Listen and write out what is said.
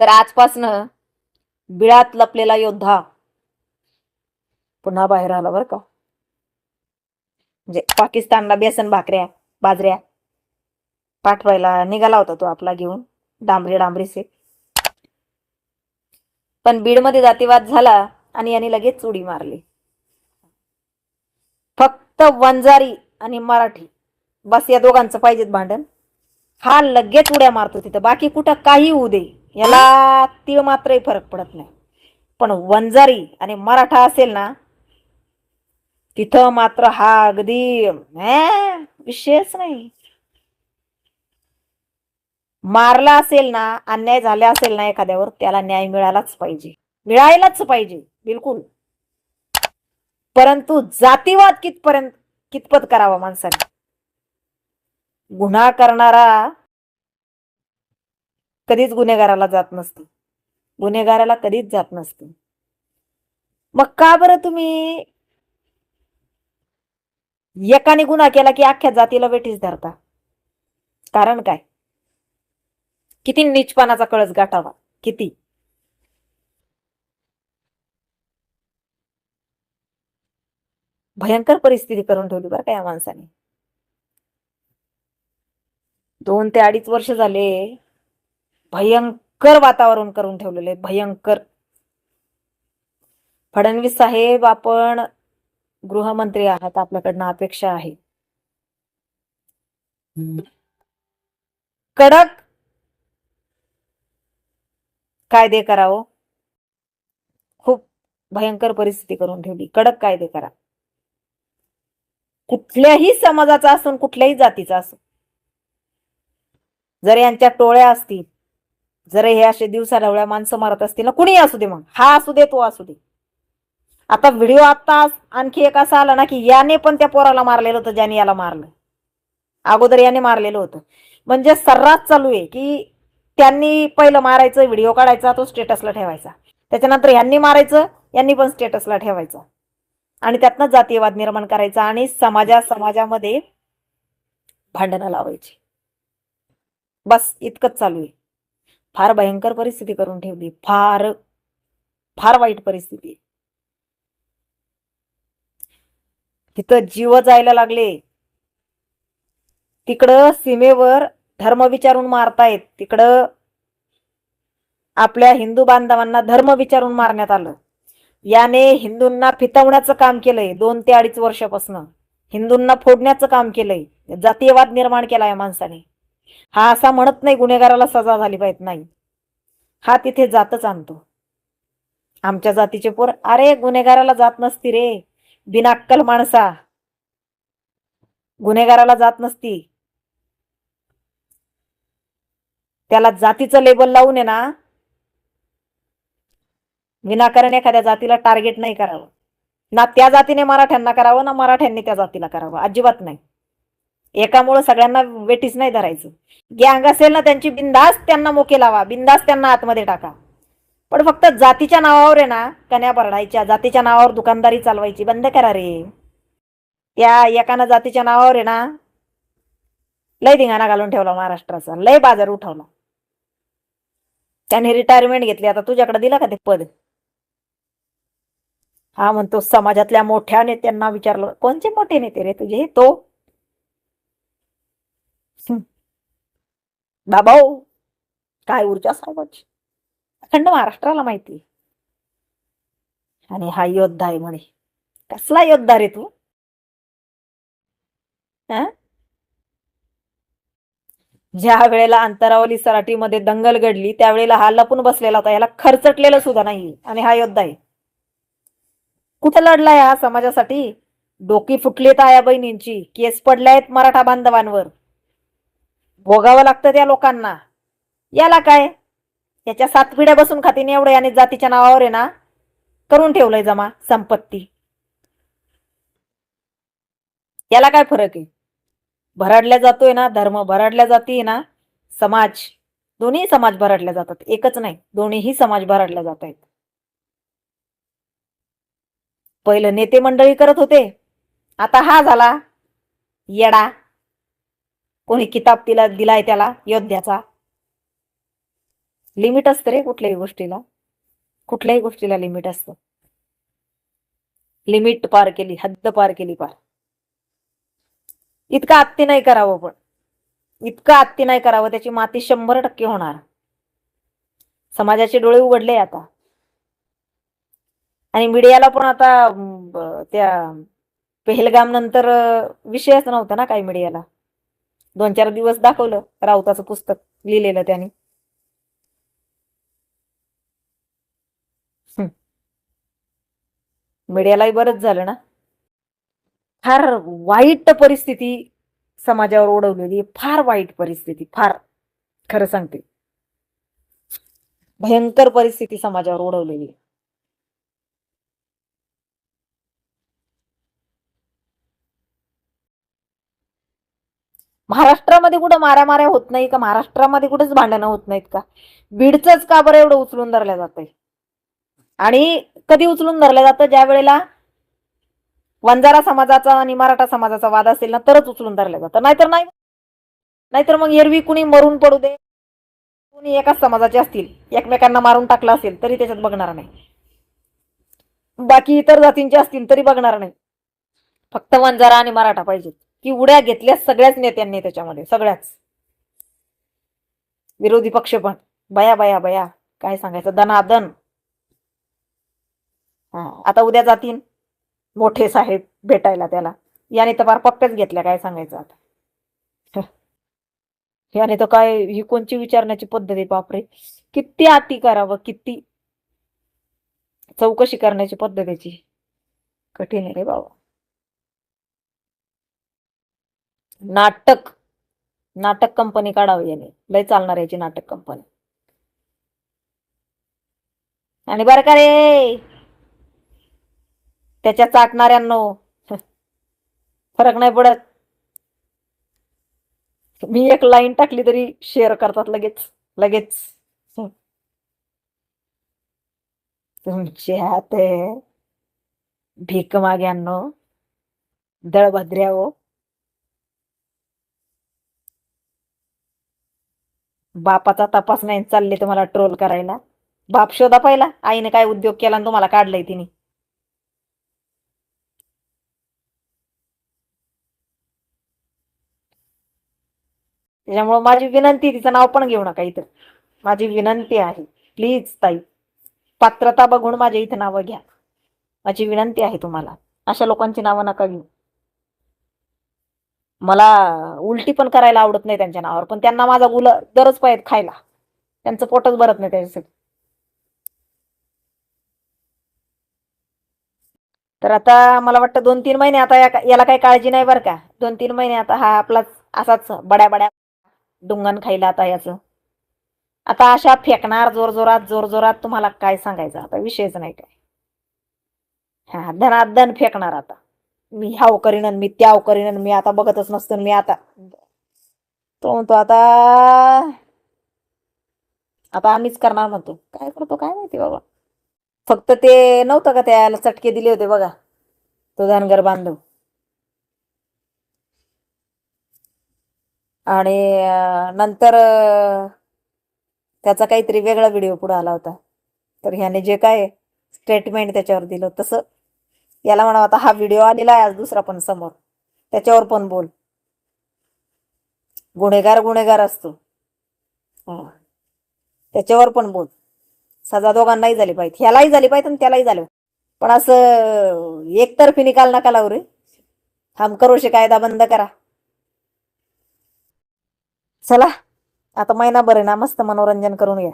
तर आजपासनं बिळात लपलेला योद्धा पुन्हा बाहेर आला बरं का. म्हणजे पाकिस्तानला बेसन भाकऱ्या बाजऱ्या पाठवायला निघाला होता तो आपला घेऊन डांबरी से पण बीडमध्ये जातीवाद झाला आणि याने लगेच उडी मारली. फक्त वंजारी आणि मराठी बस या दोघांचं पाहिजेत भांडण. हा लगेच उड्या मारतो तिथं बाकी कुठं काही होऊ दे. याला तीळ मात्रही फरक पडत नाही. पण वंजारी आणि मराठा असेल ना तिथं मात्र हा अगदी विषयच नाही. मारला असेल ना अन्याय झाला असेल ना एखाद्यावर त्याला न्याय मिळालाच पाहिजे. मिळायलाच पाहिजे बिलकुल. परंतु जातीवाद कितपर्यंत कितपत करावा माणसाने? गुन्हा करणारा कधीच गुन्हेगाराला जात नसते. गुन्हेगाराला कधीच जात नसते. मग का बरं तुम्ही एकाने गुन्हा केला की अख्ख्या जातीला वेठीस धरता? कारण काय? किती निचपानाचा कळस गाठावा? किती? भयंकर परिस्थिती करून ठेवली बरं का या माणसाने. दोन ते अडीच वर्ष झाले. भयंकर वातावरण करून ठेवलेले भयंकर. फडणवीस साहेब आपण गृहमंत्री आहात आपल्याकडनं अपेक्षा आहे. कडक. कायदे करावं हो. खूप भयंकर परिस्थिती करून ठेवली. कडक कायदे करा. कुठल्याही समाजाचा असून कुठल्याही जातीचा असो जर यांच्या टोळ्या असतील जर हे असे दिवसा ढवळ्या माणसं मारत असतील ना कुणी असू दे मग. हा असू दे तो असू दे. आता व्हिडिओ आता आणखी एक असा आला ना की याने पण त्या पोराला मारलेलं होतं ज्याने याला मारलं. अगोदर याने मारलेलं होतं. म्हणजे सर्रास चालू आहे की त्यांनी पहिलं मारायचं व्हिडिओ काढायचा तो स्टेटसला ठेवायचा. त्याच्यानंतर यांनी मारायचं यांनी पण स्टेटसला ठेवायचा. आणि त्यातनं जातीयवाद निर्माण करायचा आणि समाजा समाजामध्ये भांडणं लावायची. बस इतकंच चालू आहे. फार भयंकर परिस्थिती करून ठेवली. फार फार वाईट परिस्थिती. तिथं जीव जायला लागले. तिकडं सीमेवर धर्म विचारून मारतायत. तिकडं आपल्या हिंदू बांधवांना धर्म विचारून मारण्यात आलं. याने हिंदूंना फितवण्याचं काम केलंय दोन ते अडीच वर्षापासून. हिंदूंना फोडण्याचं काम केलंय. जातीयवाद निर्माण केला या माणसाने. हा असा म्हणत नाही गुन्हेगाराला सजा झाली पाहिजे. नाही. हा तिथे जातच आणतो. आमच्या जातीचे पोर अरे गुन्हेगाराला जात नसती रे. बिनाक्कल माणसा. गुन्हेगाराला जात नसती. त्याला जातीचं लेबल लावून आहे ना. विनाकारण एखाद्या जातीला टार्गेट नाही करावं. ना त्या जातीने मराठ्यांना करावं ना मराठ्यांनी त्या जातीला करावं. अजिबात नाही. एकामुळं सगळ्यांना वेटीच नाही धरायचं. गँग असेल ना त्यांची बिंदास त्यांना मोके लावा बिंदास त्यांना आतमध्ये टाका. पण फक्त जातीच्या नावावर आहे ना कन्या भरडायच्या जातीच्या नावावर दुकानदारी चालवायची बंद करा रे. त्या एकानं जातीच्या नावावर आहे ना लय धिंगाणा घालून ठेवला महाराष्ट्राचा लय बाजार उठवला. त्याने रिटायरमेंट घेतली आता तुझ्याकडे दिलं का ते पद? हा म्हणतो समाजातल्या मोठ्या नेत्यांना विचारलं कोणते मोठे नेते रे तुझे? तो? बाबाओ काय ऊर्जा साहेबांची अखंड महाराष्ट्राला माहिती आणि हा योद्धा आहे म्हणे. कसला योद्धा रे तू? ज्या वेळेला अंतरावली सराटीमध्ये दंगल घडली त्यावेळेला हा लपून बसलेला होता. याला खर्चटलेला सुद्धा नाही. आणि हा योद्धा आहे. कुठे लढलाय हा समाजासाठी? डोकी फुटली आहे बहिणींची. केस पडल्या आहेत मराठा बांधवांवर. भोगावं लागतं त्या लोकांना. याला काय? याच्या सात पिढ्या बसून खातीने एवढं याने जातीच्या नावावर आहे ना करून ठेवलंय जमा संपत्ती. याला काय फरक आहे? भरडल्या जातोय ना धर्म भरडल्या जाते ना समाज. दोन्ही समाज भरडल्या जातात. एकच नाही दोन्हीही समाज भरडल्या जात आहेत. पहिलं नेते मंडळी करत होते. आता हा झाला येडा. कोणी किताब तिला दिलाय त्याला योद्ध्याचा? लिमिट असतं रे कुठल्याही गोष्टीला. कुठल्याही गोष्टीला लिमिट असतं. लिमिट पार केली हद्द पार केली पार. इतका आत्ती नाही करावं पण. इतकं आत्ती नाही करावं त्याची माती शंभर टक्के होणार. समाजाचे डोळे उघडले आता. आणि मीडियाला पण आता त्या पेहलगाम नंतर विषयच नव्हता ना काही मीडियाला. दोन चार दिवस दाखवलं राऊताचं पुस्तक लिहिलेलं त्याने. मीडियालाही बरंच झालं ना. फार वाईट परिस्थिती समाजावर ओढवलेली फार वाईट परिस्थिती फार. खरं सांगते. भयंकर परिस्थिती समाजावर ओढवलेली महाराष्ट्रामध्ये कुठं मारामाऱ्या होत नाही का? महाराष्ट्रामध्ये कुठेच भांडणं होत नाहीत का? बीडचंच का बरं एवढं उचलून धरलं जातंय? आणि कधी उचलून धरलं जातं? ज्या वेळेला वंजारा समाजाचा आणि मराठा समाजाचा वाद असेल ना तरच उचलून धरलं जातं. नाहीतर नाही. नाहीतर मग एरवी कुणी मरून पडू दे. कुणी एकाच समाजाचे असतील एकमेकांना मारून टाकलं असेल तरी त्याच्यात बघणार नाही. बाकी इतर जातींचे असतील तरी बघणार नाही. फक्त वंजारा आणि मराठा पाहिजेत. की उड्या घेतल्या सगळ्याच नेत्यांनी त्याच्यामध्ये सगळ्याच. विरोधी पक्ष पण. बया बया बया. काय सांगायचं? दनादन. हा. आता उद्या जातीन मोठे साहेब भेटायला त्याला. याने तर फार पप्प्याच घेतल्या काय सांगायचं आता? याने तर काय ही कोणची विचारण्याची पद्धत आहे? बापरे. किती आती करावं किती? चौकशी करण्याची पद्धतीची कठीण आहे रे बाबा. नाटक नाटक कंपनी काढावी याने. लय चालणार याची नाटक कंपनी आणि बरं का रे! त्याच्या चाटणाऱ्यांनो. फरक नाही पडत. मी एक लाईन टाकली तरी शेअर करतात लगेच. लगेच. तुमच्या हात भीक माग्यांनो दळभद्र्या हो. बापाचा तपास नाही चालले तुम्हाला ट्रोल करायला. बाप शोधा पहिला. आईने काय उद्योग केला आणि तुम्हाला काढलंय तिने. त्याच्यामुळे माझी विनंती तिचं नाव पण घेऊ नका इथं. माझी विनंती आहे प्लीज ताई पात्रता बघून माझ्या इथं नावं घ्या. माझी विनंती आहे तुम्हाला. अशा लोकांची नावं नका घेऊ. मला उलटी पण करायला आवडत नाही त्यांच्या नावावर पण त्यांना माझा गुल दरच पाहिजे खायला. त्यांचं पोटच भरत नाही त्याच्यासाठी. तर आता मला वाटतं दोन तीन महिने आता याला काही काळजी नाही बरं का. दोन तीन महिने आता हा आपला असाच बड्या बड्या डुंगण खायला आता याचं. आता अशा फेकणार जोर जोरात जोर जोरात तुम्हाला काय सांगायचं? आता विषयच नाही काय. हा धनात धन फेकणार आता. मी ह्याव करीन मी त्याव करीन मी आता बघतच नसतो मी आता. तो म्हणतो आता आता आम्हीच करणार म्हणतो. काय करतो? काय माहिती बाबा. फक्त ते नव्हतं का त्याला चटके दिले होते बघा तो धनगर बांधव. आणि नंतर त्याचा काहीतरी वेगळा व्हिडिओ पुढे आला होता. तर ह्याने जे काय स्टेटमेंट त्याच्यावर दिलं तसं याला म्हणा आता हा व्हिडिओ आलेला आहे आज दुसरा पण समोर. त्याच्यावर पण बोल. गुन्हेगार गुन्हेगार असतो. हा. त्याच्यावर पण बोल. सजा दोघांनाही झाली पाहिजे. ह्यालाही झाली पाहिजे आणि त्यालाही झालं पण असं एकतर्फी निकाल नका लावू रे. हम करोशी कायदा बंद करा. चला. आता महिनाभर आहे ना मस्त मनोरंजन करून घ्या.